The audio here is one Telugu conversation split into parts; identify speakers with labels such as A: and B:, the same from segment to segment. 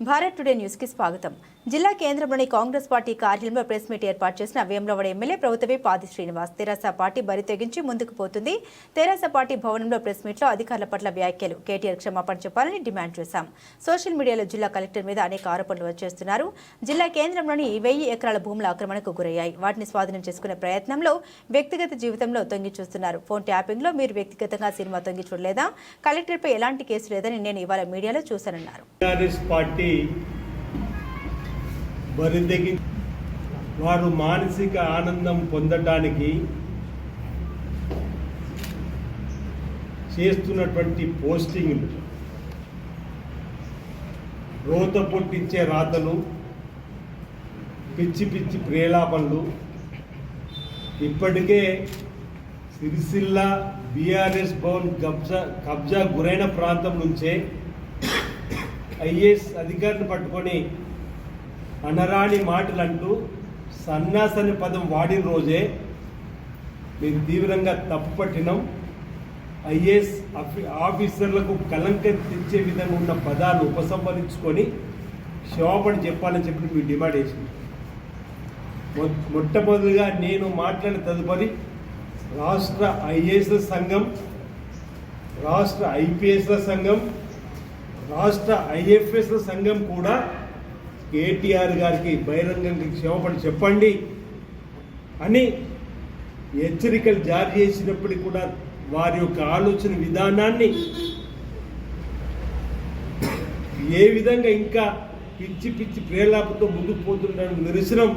A: భారత్ టుడే న్యూస్కి స్వాగతం. జిల్లా కేంద్రంలోని కాంగ్రెస్ పార్టీ కార్యాలయంలో ప్రెస్ మీట్ ఏర్పాటు చేసిన వేములవాడ ఎమ్మెల్యే ప్రభుత్వే పాది శ్రీనివాస్. తెరాస పార్టీ బరి తెగించి ముందుకు పోతుంది. తెరాస పార్టీ భవనంలో ప్రెస్ మీట్లో అధికారుల పట్ల వ్యాఖ్యలు. కేటీఆర్ క్షమాపణ చెప్పాలని డిమాండ్ చేశాం. సోషల్ మీడియాలో జిల్లా కలెక్టర్ మీద అనేక ఆరోపణలు వచ్చేస్తున్నారు. జిల్లా కేంద్రంలోని వెయ్యి ఎకరాల భూముల ఆక్రమణకు గురయ్యాయి. వాటిని స్వాధీనం చేసుకునే ప్రయత్నంలో వ్యక్తిగత జీవితంలో తొంగి చూస్తున్నారు. ఫోన్ ట్యాపింగ్లో మీరు వ్యక్తిగతంగా సినిమా తొంగి చూడలేదా? కలెక్టర్పై ఎలాంటి కేసు లేదని నేను ఇవాళ మీడియాలో చూశానన్నారు.
B: పార్టీ పార్టీ బరిదెగి వారు మానసిక ఆనందం పొందటానికి చేస్తున్నటువంటి పోస్టింగ్లు రోత పుట్టించే రాతలు పిచ్చి పిచ్చి ప్రేలాపనలు ఇప్పటికే సిరిసిల్ల బీఆర్ఎస్ భవన్ కబ్జా కబ్జా గురైన ప్రాంతం నుంచే ఐఏఎస్ అధికారిని పట్టుకొని అనరాని మాటలు అంటూ సన్నాసని పదం వాడిన రోజే మేము తీవ్రంగా తప్పు పట్టినాం ఐఏఎస్ ఆఫీసర్లకు కలంకం తెచ్చే విధంగా ఉన్న పదాలు ఉపసంహరించుకొని క్షమాపణ చెప్పాలని చెప్పి మేము డిమాండ్ చేసింది. మొ- మొట్టమొదటిగా నేను మాట్లాడిన తదుపరి రాష్ట్ర ఐఏఎస్ల సంఘం రాష్ట్ర ఐపీఎస్ల సంఘం రాష్ట్ర ఐఎఫ్ఎస్ల సంఘం కూడా కేటీఆర్ గారికి బహిరంగంగా క్షమాపణ చెప్పండి అని హెచ్చరికలు జారీ చేసినప్పటికీ కూడా వారి యొక్క ఆలోచన విధానాన్ని ఏ విధంగా ఇంకా పిచ్చి పిచ్చి ప్రేలాపతో ముందుకు పోతున్న నిరసనం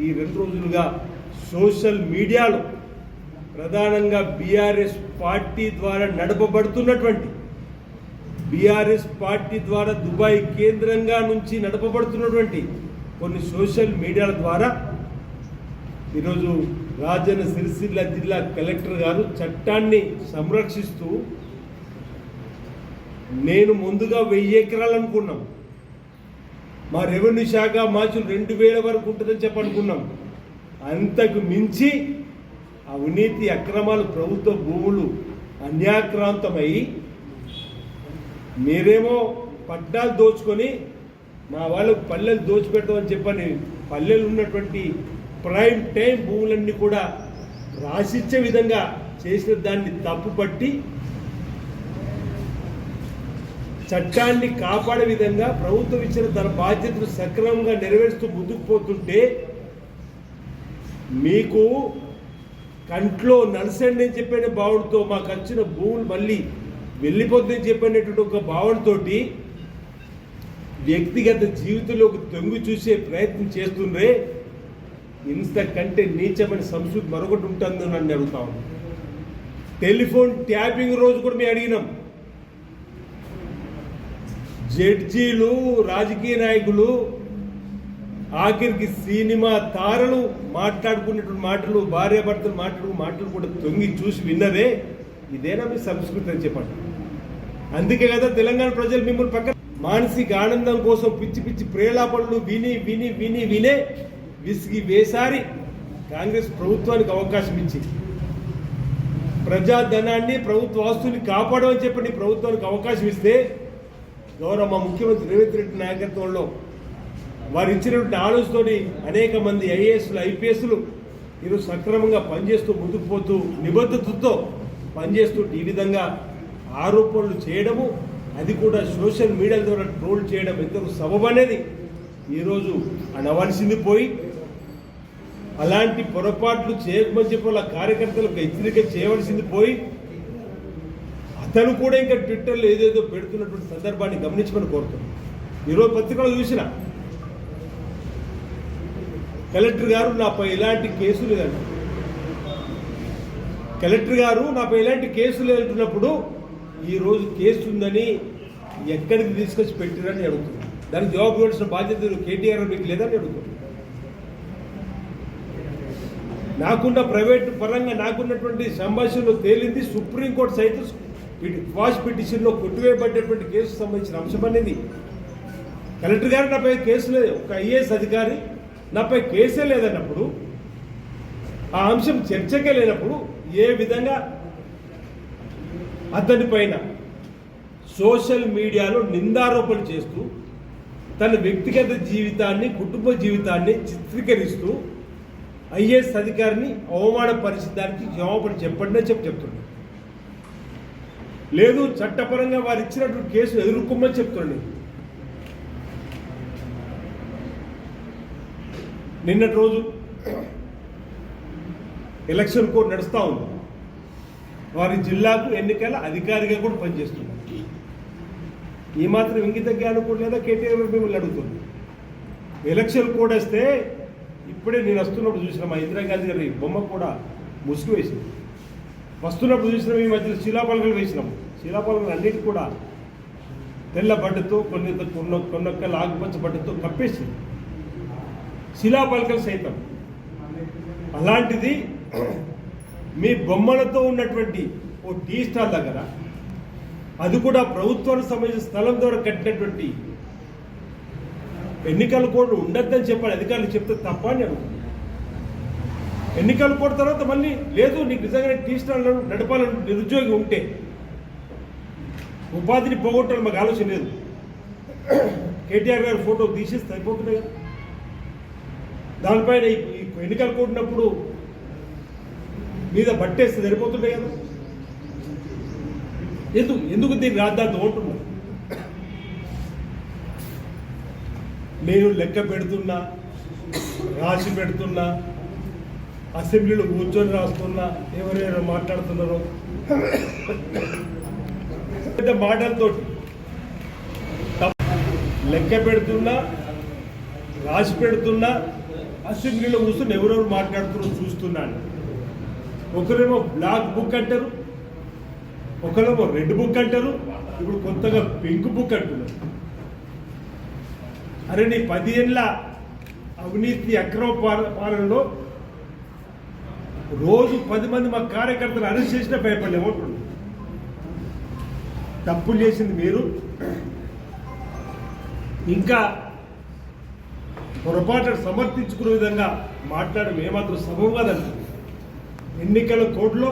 B: ఈ రెండు రోజులుగా సోషల్ మీడియాలో. ప్రధానంగా బీఆర్ఎస్ పార్టీ ద్వారా నడపబడుతున్నటువంటి బీఆర్ఎస్ పార్టీ ద్వారా దుబాయ్ కేంద్రంగా నుంచి నడపబడుతున్నటువంటి కొన్ని సోషల్ మీడియాల ద్వారా ఈరోజు రాజన్న సిరిసిల్ల జిల్లా కలెక్టర్ గారు చట్టాన్ని సంరక్షిస్తూ నేను ముందుగా వెయ్యి ఎకరాలు అనుకున్నాం. మా రెవెన్యూ శాఖ మాచులు రెండు వేల వరకు ఉంటుందని చెప్పనుకున్నాం అంతకు మించి అవినీతి అక్రమాలు ప్రభుత్వ భూములు అన్యాక్రాంతమై మీరేమో పట్టాలు దోచుకొని మా వాళ్ళకు పల్లెలు దోచిపెడతామని చెప్పని పల్లెలు ఉన్నటువంటి ప్రైమ్ టైం భూములన్నీ కూడా రాసిచ్చే విధంగా చేసిన దాన్ని తప్పుపట్టి చట్టాన్ని కాపాడే విధంగా ప్రభుత్వం ఇచ్చిన తన బాధ్యతను సక్రమంగా నెరవేరుస్తూ ముందుకు పోతుంటే మీకు కంట్లో నలసండి అని చెప్పిన బావుడితో మాకు వచ్చిన భూములు మళ్ళీ వెళ్ళిపోతుందని చెప్పినటువంటి ఒక భావనతోటి వ్యక్తిగత జీవితంలోకి తొంగి చూసే ప్రయత్నం చేస్తుండ్రే ఇంతకంటే నీచమైన సంస్కృతి మరొకటి ఉంటుంది నన్ను అడుగుతా టెలిఫోన్ ట్యాపింగ్ రోజు కూడా మేము అడిగినాం. జడ్జీలు రాజకీయ నాయకులు ఆఖరికి సినిమా తారలు మాట్లాడుకునేటువంటి మాటలు భార్యాభర్తలు మాట్లాడుకున్న మాటలు కూడా తొంగి చూసి విన్నదే ఇదేనా మీ సంస్కృతి అని చెప్పండి. అందుకే కదా తెలంగాణ ప్రజలు మిమ్మల్ని పక్కన మానసిక ఆనందం కోసం పిచ్చి పిచ్చి ప్రేలాపనలు విని విని విని వినే విసిగి వేసారి కాంగ్రెస్ ప్రభుత్వానికి అవకాశం ఇచ్చింది. ప్రజాధనాన్ని ప్రభుత్వ ఆస్తుల్ని కాపాడమని చెప్పండి ప్రభుత్వానికి అవకాశం ఇస్తే గౌరవ మా ముఖ్యమంత్రి రేవంత్ రెడ్డి నాయకత్వంలో వారు ఇచ్చినటువంటి ఆలోచనతోటి అనేక మంది ఐఏఎస్లు ఐపీఎస్లు ఈరోజు సక్రమంగా పనిచేస్తూ ముందుకు పోతూ నిబద్ధతతో పనిచేస్తూ ఈ విధంగా ఆరోపణలు చేయడము అది కూడా సోషల్ మీడియా ద్వారా ట్రోల్ చేయడం ఎంతకు సబబు అనేది ఈరోజు అనవలసింది పోయి అలాంటి పొరపాట్లు చేయకమని చెప్పి వాళ్ళ కార్యకర్తలకు హెచ్చరిక చేయవలసింది పోయి అతను కూడా ఇంకా ట్విట్టర్లో ఏదేదో పెడుతున్నటువంటి సందర్భాన్ని గమనించమని కోరుతున్నాను ఈరోజు పత్రికలో చూసిన కలెక్టర్ గారు నాపై ఎలాంటి కేసు లేదంట. కలెక్టర్ గారు నాపై ఎలాంటి కేసు లేదంటున్నప్పుడు ఈ రోజు కేసు ఉందని ఎక్కడికి తీసుకొచ్చి పెట్టిరని అడుగుతున్నాను దానికి జవాబు ఇవ్వాల్సిన బాధ్యత కేటీఆర్ మీకు లేదని అడుగుతున్నాను నాకున్న ప్రైవేట్ పరంగా నాకున్నటువంటి సంభాషణలో తేలింది సుప్రీంకోర్టు సైతం క్వాష్ పిటిషన్లో కొట్టివేయబడ్డటువంటి కేసు సంబంధించిన అంశం అనేది. కలెక్టర్ గారు నాపై కేసు లేదు. ఒక ఐఏఎస్ అధికారి నాపై కేసే లేదన్నప్పుడు ఆ అంశం చర్చకే లేనప్పుడు ఏ విధంగా అతని పైన సోషల్ మీడియాలో నిందారోపణలు చేస్తూ తన వ్యక్తిగత జీవితాన్ని కుటుంబ జీవితాన్ని చిత్రీకరిస్తూ ఐఏఎస్ అధికారిని అవమానపరిచడానికి క్షమాపణ చెప్పండి అని చెప్పి చెప్తున్నాడు లేదు చట్టపరంగా వారు ఇచ్చినటువంటి కేసు ఎదుర్కొమ్మని చెప్తున్నాడు నిన్నటి రోజు ఎలక్షన్ కోడ్ నడుస్తూ ఉంది. వారి జిల్లాకు ఎన్నికల అధికారిగా కూడా పనిచేస్తున్నారు. ఈ మాత్రం ఇంగిత జ్ఞానం కూడా లేదా కేటీఆర్ మిమ్మల్ని అడుగుతుంది. ఎలక్షన్ కోడ్ వస్తే ఇప్పుడే నేను వస్తున్నప్పుడు చూసిన మా ఇందిరాగాంధీ గారి బొమ్మ కూడా ముసుగు వేసింది. వస్తున్నప్పుడు చూసిన ఈ మధ్యలో శిలాపలకలు వేసినాము శిలాపలకలు అన్నిటి కూడా తెల్ల బట్టతో కొన్ని కొన్న కొన్నొక్కలు ఆకుపచ్చ బట్టతో కప్పేసింది. శిలాపలకలు సైతం. అలాంటిది మీ బొమ్మలతో ఉన్నటువంటి ఓ టీ స్టాల్ దగ్గర అది కూడా ప్రభుత్వానికి సంబంధించిన స్థలం ద్వారా కట్టినటువంటి ఎన్నికల కోడ్ ఉండద్దని చెప్పాలి అధికారులు చెప్తే తప్ప అని అడుగుతున్నాను ఎన్నికల కోడ్ తర్వాత మళ్ళీ లేదు నీకు నిజంగానే టీ స్టాల్ నడపాలని నిరుద్యోగి ఉంటే ఉపాధిని పోగొట్టాలని మాకు ఆలోచన లేదు. కేటీఆర్ గారి ఫోటో తీసేస్తే అయిపోతుంది కదా దానిపైన ఈ- ఎన్నికలు కూడినప్పుడు మీద బట్టేస్తే సరిపోతుండే కదా? ఎందుకు ఎందుకు దీన్ని రాద్దాంతో ఉంటున్నా నేను లెక్క పెడుతున్నా రాసి పెడుతున్నా అసెంబ్లీలో కూర్చొని రాస్తున్నా ఎవరెవరు మాట్లాడుతున్నారో? పెద్ద మాటలతో లెక్క పెడుతున్నా రాసి పెడుతున్నా అసెంబ్లీలో కూర్చొని ఎవరెవరు మాట్లాడుతున్నారో చూస్తున్నాను. ఒకరేమో బ్లాక్ బుక్ అంటారు ఒకరేమో రెడ్ బుక్ అంటారు ఇప్పుడు కొత్తగా పింక్ బుక్ అంటున్నారు. అరే నీ పది ఏళ్ళ అవినీతి అక్రమ పాల- పాలనలో రోజు పది మంది మా కార్యకర్తలు అరెస్ట్ చేసినా భయపడలేమంటున్నారు తప్పులు చేసింది మీరు. ఇంకా పొరపాటు సమర్థించుకునే విధంగా మాట్లాడడం ఏమాత్రం సమం కాదండి ఎన్నికల కోడ్లో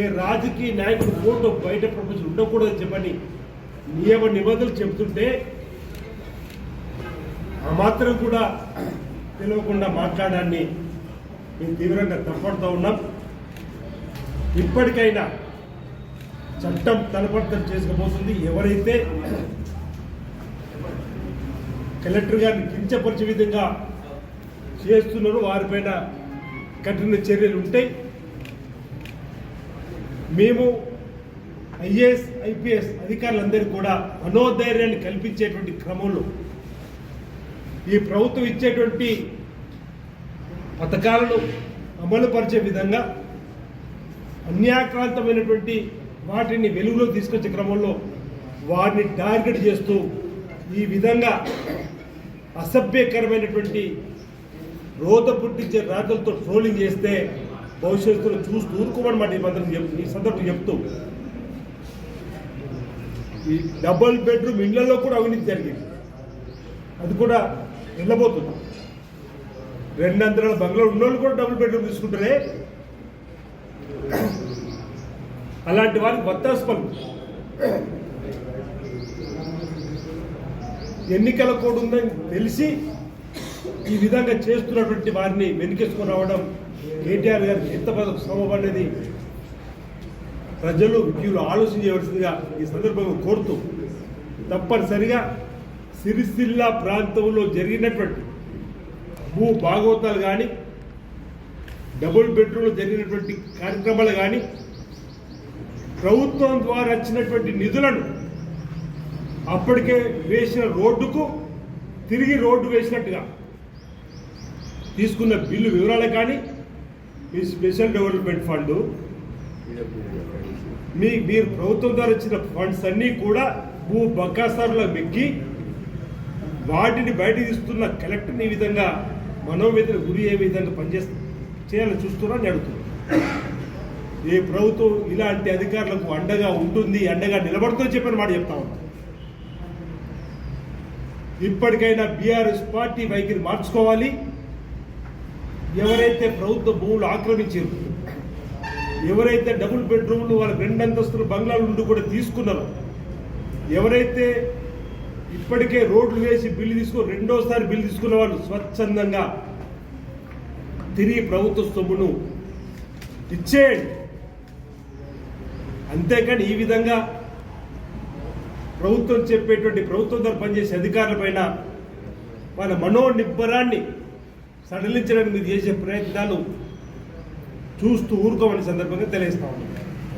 B: ఏ రాజకీయ నాయకుడు కోర్టు బయట ప్రపంచం ఉండకూడదని చెప్పని నియమ నిబంధనలు చెబుతుంటే ఆ మాత్రం కూడా తెలియకుండా మాట్లాడాన్ని మేము తీవ్రంగా తప్పడుతూ ఉన్నాం. ఇప్పటికైనా చట్టం తలపడతం చేసుకుపోతుంది. ఎవరైతే కలెక్టర్ గారిని కించపరిచే విధంగా చేస్తున్నారో వారిపైన కఠిన చర్యలు ఉంటాయి. మేము ఐఏఎస్ ఐపీఎస్ అధికారులందరికీ కూడా మనోధైర్యాన్ని కల్పించేటువంటి క్రమంలో ఈ ప్రభుత్వం ఇచ్చేటువంటి పథకాలను అమలుపరిచే విధంగా అన్యాక్రాంతమైనటువంటి వాటిని వెలుగులో తీసుకొచ్చే క్రమంలో వారిని టార్గెట్ చేస్తూ ఈ విధంగా అసభ్యకరమైనటువంటి రోత పుట్టించే రాతలతో ట్రోలింగ్ చేస్తే భవిష్యత్తులో చూసి ఊరుకోమని మాట ఈ మంత్రం ఈ సందర్భం చెప్తూ. ఈ డబుల్ బెడ్రూమ్ ఇళ్ళలో కూడా అవినీతి జరిగింది. అది కూడా వెళ్ళబోతుంది రెండంతరాల బంగ్లా ఉన్నోళ్ళు కూడా డబుల్ బెడ్రూమ్ తీసుకుంటారే? అలాంటి వారికి వత్తాస్పలు ఎన్నికల కోడ్ ఉందని తెలిసి ఈ విధంగా చేస్తున్నటువంటి వారిని వెనుకేసుకొని రావడం కేటీఆర్ గారికి ఎంత సమం ప్రజలు విద్యులు ఆలోచన చేయవలసిందిగా ఈ సందర్భంగా కోరుతూ తప్పనిసరిగా సిరిసిల్ల ప్రాంతంలో జరిగినటువంటి భూ భాగవతాలు కానీ డబుల్ బెడ్రూమ్లో జరిగినటువంటి కార్యక్రమాలు కానీ ప్రభుత్వం ద్వారా వచ్చినటువంటి నిధులను అప్పటికే వేసిన రోడ్డుకు తిరిగి రోడ్డు వేసినట్టుగా తీసుకున్న బిల్లు వివరాలు కానీ ఈ స్పెషల్ డెవలప్మెంట్ ఫండ్. మీ మీరు ప్రభుత్వం ద్వారా ఇచ్చిన ఫండ్స్ అన్నీ కూడా భూ బకాసారులో మెక్కి వాటిని బయట తీస్తున్న కలెక్టర్ని ఈ విధంగా మనోవేదన గురి ఏ విధంగా పనిచేస్తూ చేయాలని చూస్తున్నా అని అడుగుతున్నాను ఏ ప్రభుత్వం ఇలాంటి అధికారులకు అండగా ఉంటుంది అండగా నిలబడుతుందని చెప్పిన మాట చెప్తా ఉన్నాను ఇప్పటికైనా బీఆర్ఎస్ పార్టీ వైఖరి మార్చుకోవాలి. ఎవరైతే ప్రభుత్వ భూములు ఆక్రమించారు ఎవరైతే డబుల్ బెడ్రూమ్లు వాళ్ళ రెండు అంతస్తుల బంగ్లాలు ఉండి కూడా తీసుకున్నారో ఎవరైతే ఇప్పటికే రోడ్లు వేసి బిల్లు తీసుకుని రెండోసారి బిల్లు తీసుకున్న వాళ్ళు స్వచ్ఛందంగా తిరిగి ప్రభుత్వ సొమ్మును ఇచ్చేయండి. అంతేకాని ఈ విధంగా ప్రభుత్వం చెప్పేటువంటి ప్రభుత్వం ద్వారా పనిచేసే అధికారులపైన వాళ్ళ మనోనిబ్బరాన్ని సడలించడానికి మీరు చేసే ప్రయత్నాలు చూస్తూ ఊరుకోమని సందర్భంగా తెలియజేస్తా ఉన్నాను